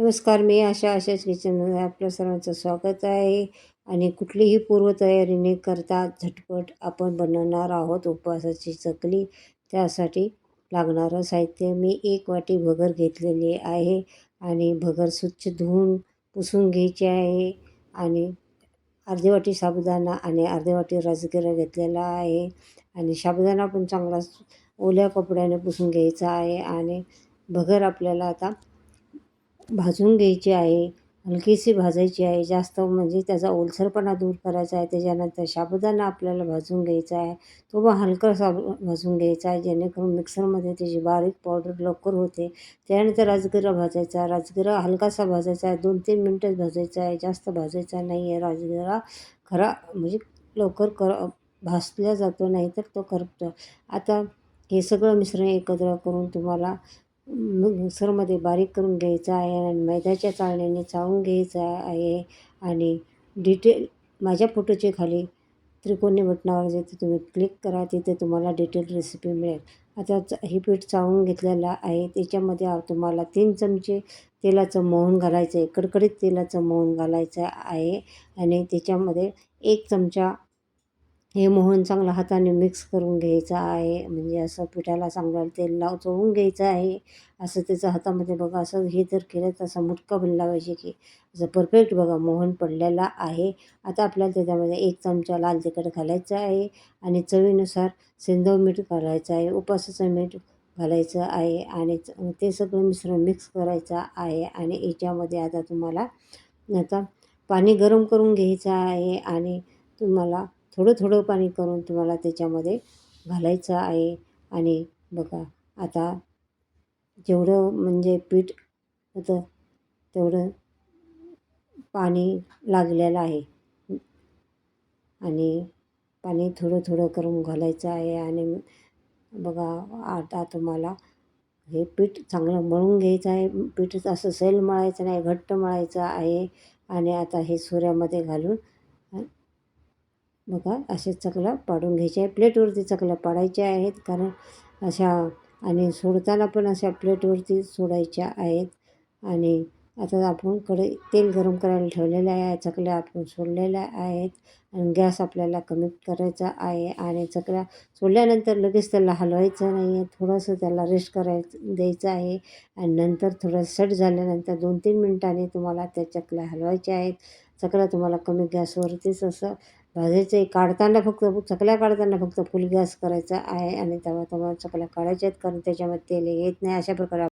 नमस्कार मी आशा आशाच किचनमध्ये आपल्या सर्वांचं स्वागत आहे. आणि कुठलीही पूर्वतयारी न करता झटपट आपण बनवणार आहोत उपवासाची चकली. त्यासाठी लागणारं साहित्य मी एक वाटी भगर घेतलेली आहे आणि भगर स्वच्छ धुवून पुसून घ्यायची आहे. आणि अर्धी वाटी साबुदाणा आणि अर्धी वाटी राजगिरा घेतलेला आहे. आणि साबुदाणा पण चांगला ओल्या कपड्याने पुसून घ्यायचा आहे. आणि भगर आपल्याला आता भाजून घ्यायची आहे हलकीशी भाजायची आहे जास्त म्हणजे त्याचा ओलसरपणा दूर करायचा आहे त्याच्यानंतर साबुदाणा आपल्याला भाजून घ्यायचा आहे तो पण हलकासा भाजून घ्यायचा आहे जेणेकरून मिक्सरमध्ये त्याची बारीक पावडर लवकर होते. त्यानंतर राजगिरा भाजायचा राजगिरा हलकासा भाजायचा आहे दोन तीन मिनटंच भाजायचा आहे जास्त भाजायचा नाही आहे राजगिरा खरा म्हणजे लवकर कर भाजल्या जातो नाही तर तो करपतो. आता हे सगळं मिश्रण एकत्र करून तुम्हाला मिक्सरमध्ये बारीक करून घ्यायचा आहे आणि मैद्याच्या चाळण्याने चाळून घ्यायचा आहे आणि डिटेल माझ्या फोटोचे खाली त्रिकोणी बटणावर जिथे तुम्ही क्लिक करा तिथे तुम्हाला डिटेल रेसिपी मिळेल. आता हे पीठ चाळून घेतलेलं आहे. त्याच्यामध्ये तुम्हाला तीन चमचे तेलाचं मोहन घालायचं आहे. कडकडीत तेलाचं मोहन घालायचं आहे आणि त्याच्यामध्ये एक चमचा हे मोहन चांगलं हाताने मिक्स करून घ्यायचं आहे. म्हणजे असं पिठाला चांगलं तेल लाव चोळून घ्यायचं आहे. असं त्याचं हातामध्ये बघा असं हे जर केलं तर असं मुटका बनला पाहिजे की असं परफेक्ट बघा मोहन पडलेला आहे. आता आपल्याला त्याच्यामध्ये एक चमचा लाल तिखट घालायचं आहे आणि चवीनुसार सेंदव मीठ घालायचं आहे उपासाचं मीठ घालायचं आहे आणि ते सगळं मिश्रण मिक्स करायचं आहे आणि याच्यामध्ये आता तुम्हाला आता पाणी गरम करून घ्यायचं आहे आणि तुम्हाला थोडं थोडं पाणी करून तुम्हाला त्याच्यामध्ये घालायचं आहे. आणि बघा आता जेवढं म्हणजे पीठ होतं तेवढं पाणी लागलेलं आहे. आणि पाणी थोडं थोडं करून घालायचं आहे. आणि बघा आता तुम्हाला हे पीठ चांगलं मळून घ्यायचं आहे. पीठ असं सैल मळायचं नाही घट्ट मळायचं आहे. आणि आता हे सुऱ्यामध्ये घालून बघा असे चकल्या पाडून घ्यायचे आहे प्लेटवरती चकल्या पाडायच्या आहेत कारण अशा आणि सोडताना पण अशा प्लेटवरती सोडायच्या आहेत. आणि आता आपण कडे तेल गरम करायला ठेवलेलं आहे. चकल्या आपण सोडलेल्या आहेत आणि गॅस आपल्याला कमी करायचा आहे आणि चकल्या सोडल्यानंतर लगेच त्याला हलवायचं नाही आहे थोडंसं त्याला रेस्ट करायचं द्यायचं आहे आणि नंतर थोडं सेट झाल्यानंतर दोन तीन मिनटांनी तुम्हाला त्या चकल्या हलवायच्या आहेत. चकल्या तुम्हाला कमी गॅसवरतीच असं भाजायचं आहे. काढताना फक्त चकल्या काढताना फक्त फुल गॅस करायचा आहे आणि तेव्हा तुम्हाला चकल्या काढायच्या आहेत कारण त्याच्यामध्ये तेल येत नाही. अशा प्रकारे